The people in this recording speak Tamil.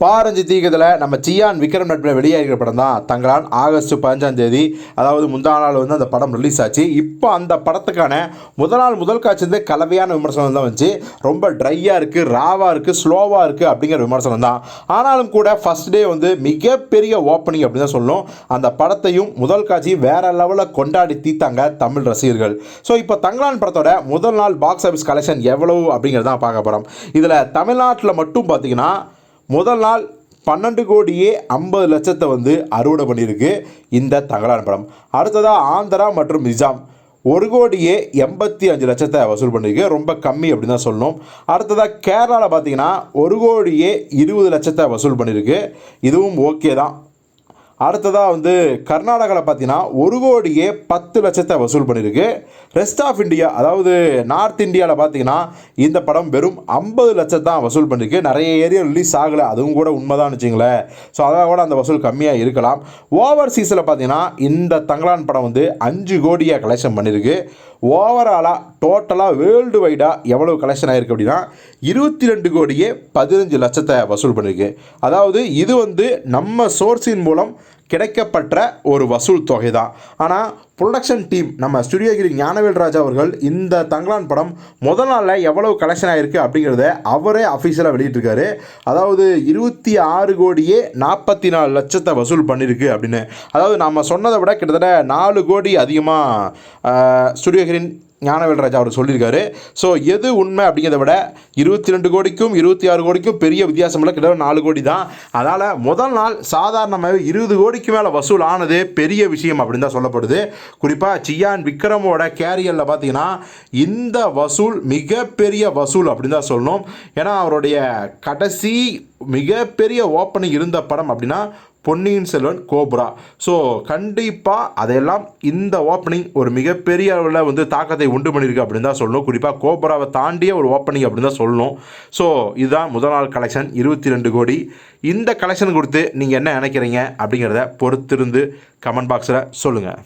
பாரஞ்சு தீக்கத்தில் நம்ம சியான் விக்ரம் நட்பில் வெளியாகிற படம் தான் தங்களான் ஆகஸ்ட் பதினஞ்சாம் தேதி அதாவது முந்தா நாள் வந்து அந்த படம் ரிலீஸ் ஆச்சு. இப்போ அந்த படத்துக்கான முதல் நாள் முதல் காட்சி வந்து கலவையான விமர்சனம் தான் வந்துச்சு. ரொம்ப ட்ரையாக இருக்குது ராவாக இருக்குது ஸ்லோவாக இருக்குது அப்படிங்கிற விமர்சனம் தான். ஆனாலும் கூட ஃபர்ஸ்ட் டே வந்து மிகப்பெரிய ஓப்பனிங் அப்படின்னு தான் சொல்லணும். அந்த படத்தையும் முதல் காட்சி வேறு லெவலில் கொண்டாடி தீத்தாங்க தமிழ் ரசிகர்கள். ஸோ இப்போ தங்களான் படத்தோட முதல் நாள் பாக்ஸ் ஆஃபீஸ் கலெக்ஷன் எவ்வளவு அப்படிங்கிறத பார்க்க போகிறோம் இதில் தமிழ்நாட்டில் மட்டும் பார்த்தீங்கன்னா முதல் நாள் பன்னெண்டு கோடியே ஐம்பது லட்சத்தை வந்து அறுவடை பண்ணியிருக்கு இந்த தகலான் படம். அடுத்ததாக ஆந்திரா மற்றும் நிஜாம். ஒரு கோடியே எண்பத்தி அஞ்சு லட்சத்தை வசூல் பண்ணியிருக்கு. ரொம்ப கம்மி அப்படின்னு தான் சொல்லணும். அடுத்ததாக கேரளாவில் பார்த்தீங்கன்னா ஒரு கோடியே இருபது லட்சத்தை வசூல் பண்ணியிருக்கு. இதுவும் ஓகே தான். அடுத்ததாக வந்து கர்நாடகாவில் பார்த்தீங்கன்னா ஒரு கோடியே பத்து லட்சத்தை வசூல் பண்ணியிருக்கு ரெஸ்ட் ஆஃப் இந்தியா அதாவது நார்த் இந்தியாவில் பார்த்தீங்கன்னா இந்த படம் வெறும் ஐம்பது லட்சம் தான் வசூல் பண்ணியிருக்கு நிறைய ஏரியா ரிலீஸ் ஆகலை. அதுவும் கூட உண்மைதான் வச்சுங்களேன் ஸோ அதாக கூட அந்த வசூல் கம்மியாக இருக்கலாம். ஓவர்சீஸில் பார்த்தீங்கன்னா இந்த தங்களான் படம் வந்து அஞ்சு கோடியாக கலெக்ஷன் பண்ணியிருக்கு ஓவராலாக டோட்டலாக வேர்ல்டு வைடாக எவ்வளவு கலெக்ஷன் ஆகிருக்கு அப்படின்னா இருபத்தி ரெண்டு கோடியே பதினஞ்சு லட்சத்தை வசூல் பண்ணியிருக்கு அதாவது இது வந்து நம்ம சோர்ஸின் மூலம் கிடைக்கப்பட்ட ஒரு வசூல் தொகை தான் ஆனால் ப்ரொடக்ஷன் டீம் நம்ம ஸ்டுடியோகிரி ஞானவேல் ராஜா அவர்கள் இந்த தங்கலான் படம் முதல் நாளில் எவ்வளவு கலெக்ஷன் ஆகிருக்கு அப்படிங்கிறத அவரே அஃபீஷியலாக வெளியிட்டிருக்காரு. அதாவது இருபத்தி ஆறு கோடியே நாற்பத்தி நாலு லட்சத்தை வசூல் பண்ணியிருக்கு அப்படின்னு. அதாவது நம்ம சொன்னதை விட கிட்டத்தட்ட நாலு கோடி அதிகமாக ஸ்டுடியோகிரின் ஞானவேல் ராஜா அவர் சொல்லியிருக்காரு. ஸோ எது உண்மை அப்படிங்கிறத விட இருபத்தி ரெண்டு கோடிக்கும் இருபத்தி ஆறு கோடிக்கும் பெரிய வித்தியாசம் இல்லை. கிட்டத்தட்ட நாலு கோடி தான். அதனால் முதல் நாள் சாதாரணமாகவே இருபது கோடிக்கு மேலே வசூல் ஆனது பெரிய விஷயம் அப்படின்னு தான் சொல்லப்படுது. குறிப்பாக சியான் விக்ரமோட கேரியரில் பார்த்தீங்கன்னா இந்த வசூல் மிகப்பெரிய வசூல் அப்படின்னு தான் சொல்லணும். ஏன்னா அவருடைய கடைசி மிகப்பெரிய ஓப்பனிங் இருந்த படம் அப்படின்னா பொன்னியின் செல்வன் கோப்ரா. ஸோ கண்டிப்பாக அதையெல்லாம் இந்த ஓப்பனிங் ஒரு மிகப்பெரிய அளவில் வந்து தாக்கத்தை உண்டு பண்ணியிருக்கு அப்படின்னு தான் சொல்லணும். குறிப்பாக கோப்ராவை தாண்டிய ஒரு ஓப்பனிங் அப்படின்னு தான் சொல்லணும். ஸோ இதுதான் முதல் நாள் கலெக்ஷன் இருபத்தி ரெண்டு கோடி. இந்த கலெக்ஷன் கொடுத்து நீங்கள் என்ன நினைக்கிறீங்க அப்படிங்கிறத பொறுத்திருந்து கமெண்ட் பாக்ஸில் சொல்லுங்கள்